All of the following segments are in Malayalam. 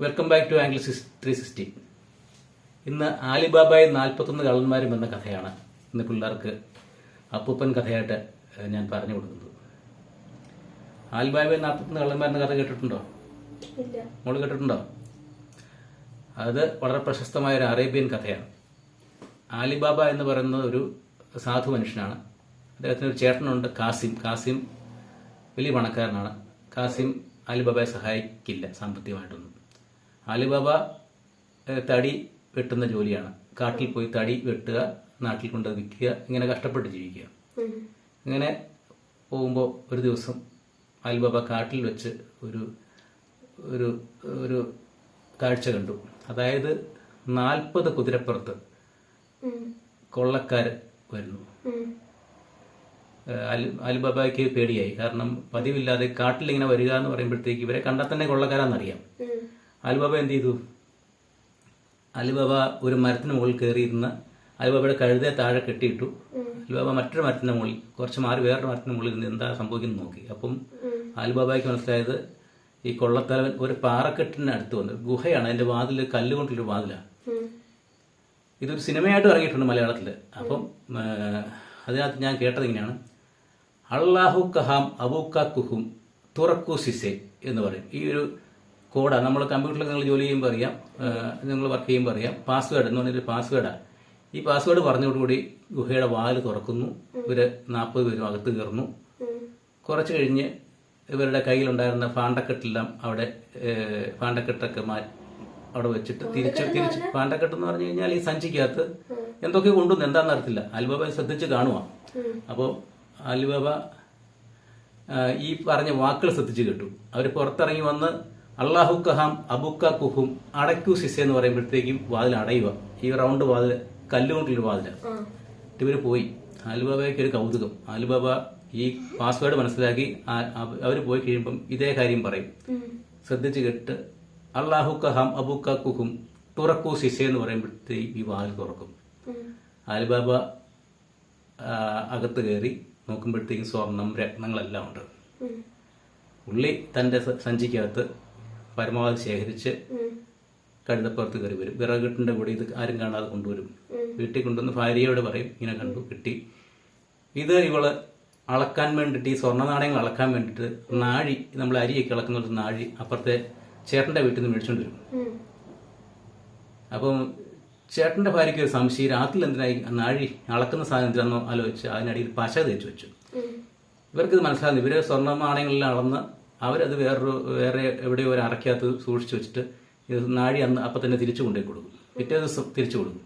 Welcome back to angle three sixty ഇന്ന് ആലിബാബായി നാൽപ്പത്തൊന്ന് കള്ളന്മാരും എന്ന കഥയാണ് ഇന്ന് പിള്ളേർക്ക് അപ്പൂപ്പൻ കഥയായിട്ട് ഞാൻ പറഞ്ഞു കൊടുക്കുന്നത്. ആലിബാബായി നാൽപ്പത്തൊന്ന് കള്ളന്മാരെന്ന കഥ കേട്ടിട്ടുണ്ടോ? മോൾ കേട്ടിട്ടുണ്ടോ? അത് വളരെ പ്രശസ്തമായ ഒരു അറേബ്യൻ കഥയാണ്. ആലിബാബ എന്ന് പറയുന്നത് ഒരു സാധു മനുഷ്യനാണ്. അദ്ദേഹത്തിന് ഒരു ചേട്ടനുണ്ട് കാസിം. കാസിം വലിയ പണക്കാരനാണ്. കാസിം ആലിബാബയെ സഹായിക്കില്ല സാമ്പത്തികമായിട്ടൊന്നും. ആലിബാബ ഏഹ്, തടി വെട്ടുന്ന ജോലിയാണ് കാട്ടിൽ പോയി തടി വെട്ടുക നാട്ടിൽ കൊണ്ട് വിൽക്കുക ഇങ്ങനെ കഷ്ടപ്പെട്ട് ജീവിക്കുക. ഇങ്ങനെ പോകുമ്പോൾ ഒരു ദിവസം അലിബാബ കാട്ടിൽ വെച്ച് ഒരു ഒരു ഒരു കാഴ്ച കണ്ടു അതായത് നാൽപ്പത് കുതിരപ്പുറത്ത്. കൊള്ളക്കാർ വരുന്നു. അലിബാബയ്ക്ക് പേടിയായി കാരണം പതിവില്ലാതെ കാട്ടിലിങ്ങനെ വരിക എന്ന് പറയുമ്പോഴത്തേക്ക് ഇവരെ കണ്ടാൽ തന്നെ കൊള്ളക്കാരാന്നറിയാം. അലിബാബ എന്ത് ചെയ്തു? അലിബാബ ഒരു മരത്തിന് മുകളിൽ കയറിയിരുന്ന് അലിബാബയുടെ കഴുതെ താഴെ കെട്ടിയിട്ടു. അലിബാബ മറ്റൊരു മരത്തിന്റെ മുകളിൽ കുറച്ച് മാറി വേറൊരു മരത്തിന്റെ മുകളിൽ നിന്ന് എന്താ സംഭവിക്കുന്നത് നോക്കി. അപ്പം അലിബാബയ്ക്ക് മനസ്സിലായത് ഈ കൊള്ളത്തലവൻ ഒരു പാറക്കെട്ടിന് അടുത്ത് വന്നു. ഗുഹയാണ് അതിന്റെ വാതിൽ കല്ലുകൊണ്ടുള്ളൊരു വാതിലാണ്. ഇതൊരു സിനിമയായിട്ട് ഇറങ്ങിയിട്ടുണ്ട് മലയാളത്തിൽ. അപ്പം അതിനകത്ത് ഞാൻ കേട്ടത് ഇങ്ങനെയാണ്. അള്ളാഹു കഹാം അബൂക്ക കുഹും തുറക്കു സിസെ എന്ന് പറയും. ഈ ഒരു കോഡാണ് നമ്മൾ കമ്പ്യൂട്ടറിൽ നിങ്ങൾ ജോലി ചെയ്യുമ്പോൾ അറിയാം നിങ്ങൾ വർക്ക് ചെയ്യുമ്പോൾ അറിയാം. പാസ്വേഡ് എന്ന് പറഞ്ഞൊരു പാസ്വേഡാണ് ഈ പാസ്വേഡ് പറഞ്ഞതോടുകൂടി ഗുഹയുടെ വാൽ തുറക്കുന്നു. ഇവർ നാൽപ്പത് പേരും അകത്ത് കയറുന്നു. കുറച്ച് കഴിഞ്ഞ് ഇവരുടെ കയ്യിലുണ്ടായിരുന്ന ഫാണ്ടക്കെട്ടെല്ലാം അവിടെ ഫാണ്ടക്കെട്ടൊക്കെ മാറ്റി അവിടെ വെച്ചിട്ട് തിരിച്ച് തിരിച്ച് ഫാണ്ടക്കെട്ട് എന്ന് പറഞ്ഞു കഴിഞ്ഞാൽ ഈ സഞ്ചിക്കകത്ത് എന്തൊക്കെ കൊണ്ടുവന്ന് എന്താണെന്ന് അറിയത്തില്ല. അലിബാബ ശ്രദ്ധിച്ച് കാണുക. അപ്പോൾ അലിബാബ ഈ പറഞ്ഞ വാക്കുകൾ ശ്രദ്ധിച്ച് കേട്ടു. അവർ പുറത്തിറങ്ങി വന്ന് അള്ളാഹു കഹാം അബുക്ക കുഹും അടയ്ക്കു സിസ എന്ന് പറയുമ്പോഴത്തേക്കും വാതിൽ അടയുക. ഈ റൗണ്ട് വാതിൽ കല്ലുകൊണ്ടുള്ള വാതിൽ. ഇവർ ഇവർ പോയി. അലുബാബയ്ക്ക് ഒരു കൗതുകം. അലുബാബ ഈ പാസ്വേഡ് മനസ്സിലാക്കി അവർ പോയി കഴിയുമ്പം ഇതേ കാര്യം പറയും. ശ്രദ്ധിച്ച് കേട്ട് അള്ളാഹു കഹാം അബുക്ക കുഹും തുറക്കൂ സിസ എന്ന് പറയുമ്പോഴത്തേക്കും ഈ വാതിൽ തുറക്കും. അലുബാബ അകത്ത് കയറി നോക്കുമ്പോഴത്തേക്കും സ്വർണം രത്നങ്ങളെല്ലാം ഉണ്ട്. പുള്ളി ഉള്ളി തന്റെ സഞ്ചിക്കകത്ത് പരമാവധി ശേഖരിച്ച്. കഴുതപ്പുറത്ത് കയറി വരും. വിറകിട്ടിന്റെ കൂടെ ഇത് ആരും കാണാതെ കൊണ്ടുവരും. വീട്ടിൽ കൊണ്ടുവന്ന് ഭാര്യയോട് പറയും ഇങ്ങനെ കണ്ടു കിട്ടി. ഇത് ഇവൾ അളക്കാൻ വേണ്ടിയിട്ട് ഈ സ്വർണ നാണയങ്ങൾ അളക്കാൻ വേണ്ടിയിട്ട് നാഴി നമ്മൾ അരിയൊക്കെ ഇളക്കുന്ന ഒരു നാഴി അപ്പുറത്തെ ചേട്ടന്റെ വീട്ടിൽ നിന്ന് മേടിച്ചോണ്ട് വരും. അപ്പം ചേട്ടന്റെ ഭാര്യയ്ക്ക് ഒരു സംശയം രാത്രി എന്തിനായി നാഴി അളക്കുന്ന സാധനം എന്തിനാണെന്നോ ആലോചിച്ച് അതിനടിയിൽ പശ തേച്ച് വെച്ചു? ഇവർക്ക് ഇത് മനസ്സിലാകുന്നു ഇവർ സ്വർണ നാണയങ്ങളിൽ അളന്ന് അവരത് വേറൊരു വേറെ എവിടെയോ ഒരു അറക്കകത്ത് സൂക്ഷിച്ചു വെച്ചിട്ട് ഇത് നാഴി അന്ന് അപ്പം തന്നെ തിരിച്ചു കൊണ്ടുപോയി കൊടുക്കും. പിറ്റേ ദിവസം തിരിച്ചു കൊടുക്കും.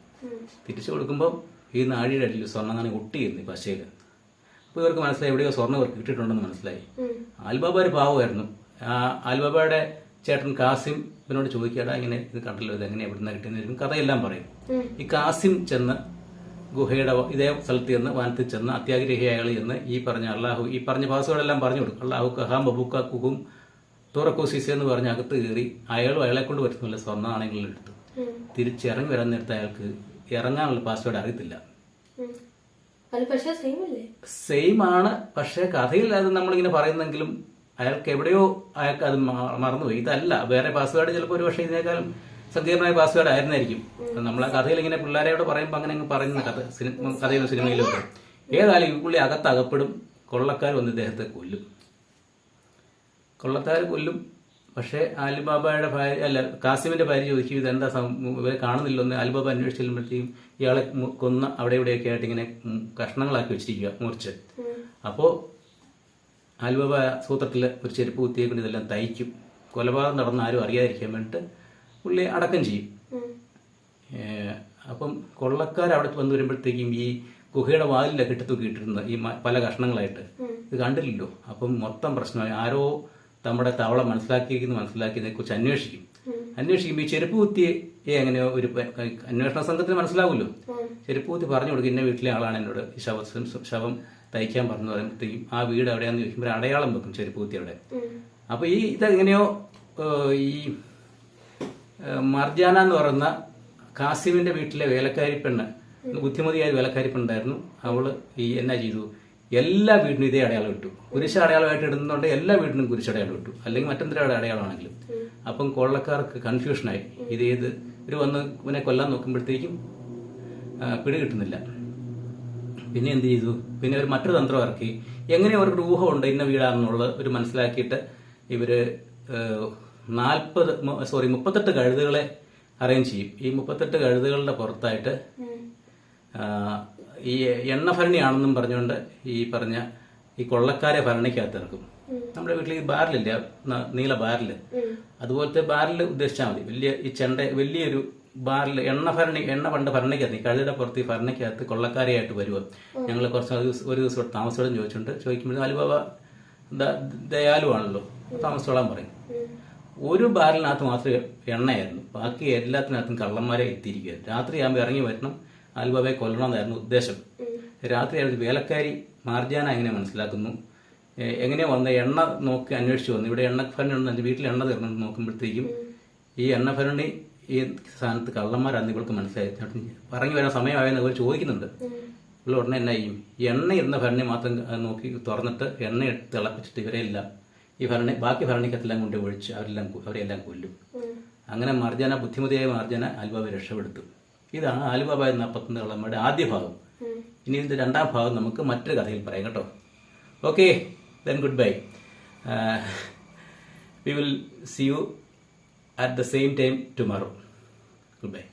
തിരിച്ചു കൊടുക്കുമ്പോൾ ഈ നാഴിയുടെ അടിയിൽ സ്വർണം നാണി ഒട്ടിയിരുന്നു ഈ പശയിൽ. അപ്പോൾ ഇവർക്ക് മനസ്സിലായി എവിടെയോ സ്വർണം ഇവർക്ക് കിട്ടിയിട്ടുണ്ടെന്ന് മനസ്സിലായി. ആൽബാബ ഒരു പാവമായിരുന്നു. ആ ആൽബാബയുടെ ചേട്ടൻ കാസിം ഇവനോട് ചോദിക്കാടാ ഇങ്ങനെ ഇത് കണ്ടല്ലോ ഇത് എങ്ങനെ എവിടുന്ന കിട്ടിയെന്ന്? കഥയെല്ലാം പറയും. ഈ കാസിം ചെന്ന് ഗുഹയുടെ ഇതേ സ്ഥലത്ത് ചെന്ന് വനത്തിൽ ചെന്ന് അത്യാഗ്രഹിയായി എന്ന് ഈ പറഞ്ഞ അള്ളാഹു ഈ പറഞ്ഞ ഭാസുകളെല്ലാം പറഞ്ഞു കൊടുക്കും. അള്ളാഹു കഹാം ബബുക്ക കുഹും തുറക്കോ സിസ എന്ന് പറഞ്ഞ് അകത്ത് കയറി അയാളും അയാളെ കൊണ്ട് പറ്റുന്നില്ല സ്വർണ ഉം. തിരിച്ചിറങ്ങി വരാൻ നേരത്തെ അയാൾക്ക് ഇറങ്ങാനുള്ള പാസ്വേഡ് അറിയത്തില്ല. സെയിം ആണ് പക്ഷേ കഥയിൽ അത് നമ്മളിങ്ങനെ പറയുന്നെങ്കിലും അയാൾക്ക് എവിടെയോ അയാൾക്ക് അത് മറന്നുപോയി. ഇതല്ല വേറെ പാസ്വേഡ് ചിലപ്പോൾ ഒരു പക്ഷേ ഇതിനേക്കാളും സങ്കീർണമായ പാസ്വേഡ് ആയിരുന്നായിരിക്കും. നമ്മളെ കഥയിൽ ഇങ്ങനെ പിള്ളേരോട് പറയുമ്പോൾ അങ്ങനെ അങ്ങ് പറയുന്ന കഥ സിനിമ കഥയിലും സിനിമയിലും ഒക്കെ ഏതായാലും ഈ പുള്ളി അകത്ത് അകപ്പെടും കൊള്ളക്കാർ വന്ന് ഇദ്ദേഹത്തെ കൊല്ലും. കൊള്ളക്കാർ കൊല്ലും. പക്ഷേ ആലിബാബയുടെ ഭാര്യ അല്ല കാസിമിന്റെ ഭാര്യ ചോദിക്കും ഇതെന്താ ഇവരെ കാണുന്നില്ലെന്ന്? ആലിബാബ അന്വേഷിച്ച് ചെല്ലുമ്പോഴത്തേക്കും ഇയാളെ കൊന്ന അവിടെ ഇവിടെയൊക്കെ ആയിട്ട് ഇങ്ങനെ കഷ്ണങ്ങളാക്കി വെച്ചിരിക്കുക മുറിച്ച്. അപ്പോൾ ആൽബബ സൂത്രത്തിൽ ഒരു ചെരുപ്പ് കുത്തിയെ കൊണ്ട് ഇതെല്ലാം തയ്ക്കും. കൊലപാതകം നടന്ന ആരും അറിയാതിരിക്കാൻ വേണ്ടിയിട്ട് പുള്ളി അടക്കം ചെയ്യും. അപ്പം കൊള്ളക്കാർ അവിടെ വന്ന് വരുമ്പോഴത്തേക്കും ഈ ഗുഹയുടെ വാതിലൊക്കെ ഇട്ട് തൂക്കിയിട്ടിരുന്ന ഈ പല കഷ്ണങ്ങളായിട്ട്. ഇത് കണ്ടില്ലല്ലോ. അപ്പം മൊത്തം പ്രശ്നമായി. ആരോ നമ്മുടെ തവള മനസ്സിലാക്കിയെന്ന് മനസ്സിലാക്കിയതിനെ കുറിച്ച് അന്വേഷിക്കും. അന്വേഷിക്കുമ്പോൾ ഈ ചെരുപ്പ് കുത്തിയെ എങ്ങനെയോ ഒരു അന്വേഷണ സംഘത്തിന് മനസ്സിലാവുമല്ലോ. ചെരുപ്പ് കുത്തി പറഞ്ഞു കൊടുക്കും ഇന്ന വീട്ടിലെ ആളാണ് എന്നോട് ശവ ശവം തയ്ക്കാൻ പറഞ്ഞു. പറയുമ്പോഴത്തേക്കും ആ വീട് എവിടെയാണെന്ന് ചോദിക്കുമ്പോൾ അടയാളം വെക്കും ചെരുപ്പ് കുത്തി അവിടെ. അപ്പോൾ അപ്പൊ ഈ ഇതെങ്ങനെയോ ഈ മർജാന എന്ന് പറയുന്ന കാസിമിന്റെ വീട്ടിലെ വേലക്കാരി പെണ്ണ്. ബുദ്ധിമതിയായ വേലക്കാരി പെണ്ണുണ്ടായിരുന്നു. അവൾ ഈ എന്നാ ചെയ്തു? എല്ലാ വീടിനും ഇതേ അടയാളം ഇട്ടു. കുരിശ് അടയാളമായിട്ട് ഇടുന്നുണ്ട് എല്ലാ വീടിനും കുരിശടയാളം ഇട്ടു. അല്ലെങ്കിൽ മറ്റെന്തൊരു അടയാളമാണെങ്കിലും. അപ്പം കൊള്ളക്കാർക്ക് കൺഫ്യൂഷനായി. ഇത് ഏത്? ഇവർ വന്ന് ഇവനെ കൊല്ലാൻ നോക്കുമ്പോഴത്തേക്കും പിടി കിട്ടുന്നില്ല. പിന്നെ എന്ത് ചെയ്തു? പിന്നെ ഒരു മറ്റൊരു തന്ത്രം ഇറക്കി. എങ്ങനെ അവർക്ക് ഊഹമുണ്ട് ഇന്ന വീടാണെന്നുള്ളത് ഒരു മനസ്സിലാക്കിയിട്ട് ഇവർ നാൽപ്പത് സോറി മുപ്പത്തെട്ട് കഴുതുകളെ അറേഞ്ച് ചെയ്യും. ഈ മുപ്പത്തെട്ട് കഴുതുകളുടെ പുറത്തായിട്ട് ഈ എണ്ണ ഭരണിയാണെന്നും പറഞ്ഞുകൊണ്ട് ഈ പറഞ്ഞ ഈ കൊള്ളക്കാരെ ഭരണിക്കകത്ത് ഇറക്കും. നമ്മുടെ വീട്ടിൽ ഈ ബാരലില്ല? നീല ബാരൽ. അതുപോലത്തെ ബാരൽ ഉദ്ദേശിച്ചാൽ മതി. വലിയ ഈ ചെണ്ട വലിയൊരു ബാറിൽ എണ്ണ ഭരണി എണ്ണ പണ്ട് ഭരണിക്കകത്ത് ഈ കഴുയുടെ പുറത്ത് ഈ ഭരണിക്കകത്ത് കൊള്ളക്കാരെയായിട്ട് വരുക ഞങ്ങൾ കുറച്ച് ഒരു ദിവസം ഇവിടെ താമസിച്ചോളം ചോദിച്ചിട്ടുണ്ട്. ചോദിക്കുമ്പോൾ അലുബാബ ദയാലു ദയാലുവാണല്ലോ. താമസിച്ചോളാൻ പറയും. ഒരു ബാരലിനകത്ത് മാത്രമേ എണ്ണയായിരുന്നു. ബാക്കി എല്ലാത്തിനകത്തും കള്ളന്മാരെ എത്തിയിരിക്കുകയായിരുന്നു. രാത്രിയാകുമ്പോൾ ഇറങ്ങി വരണം അൽബാബയെ കൊല്ലണമെന്നായിരുന്നു ഉദ്ദേശം. രാത്രി ആയിരുന്നു വേലക്കാരി മാർജാന എങ്ങനെ മനസ്സിലാക്കുന്നു? എങ്ങനെ വന്ന? എണ്ണ നോക്കി അന്വേഷിച്ചു വന്നു. ഇവിടെ എണ്ണ ഭരണി എന്റെ വീട്ടിൽ എണ്ണ തീർന്നു നോക്കുമ്പോഴത്തേക്കും ഈ എണ്ണ ഭരണി ഈ സ്ഥാനത്ത് കള്ളന്മാരാന്ന് ഇവൾക്ക് മനസ്സിലായി. പറഞ്ഞു വരാൻ സമയമായെന്ന് അവർ ചോദിക്കുന്നുണ്ട്. ഉള്ള ഉടനെ എന്നാ ചെയ്യും? എണ്ണ ഇരുന്ന ഭരണി മാത്രം നോക്കി തുറന്നിട്ട് എണ്ണ തിളപ്പിച്ചിട്ട് ഇവരെല്ലാം ഈ ഭരണി ബാക്കി ഭരണിക്കത്തെല്ലാം കൊണ്ട് ഒഴിച്ച് അവരെല്ലാം അവരെല്ലാം കൊല്ലും. അങ്ങനെ മാർജന ബുദ്ധിമതിയായ മാർജന ആൽബാബയെ രക്ഷപ്പെടുത്തു. ഇതാണ് ആലുബാബ എന്ന പത്തൊന്ന് കള്ളമ്മയുടെ ആദ്യ ഭാഗം. ഇനി ഇതിന്റെ രണ്ടാം ഭാഗം നമുക്ക് മറ്റൊരു കഥയിൽ പറയാം കേട്ടോ. Okay then good bye we will see you at the same time tomorrow good bye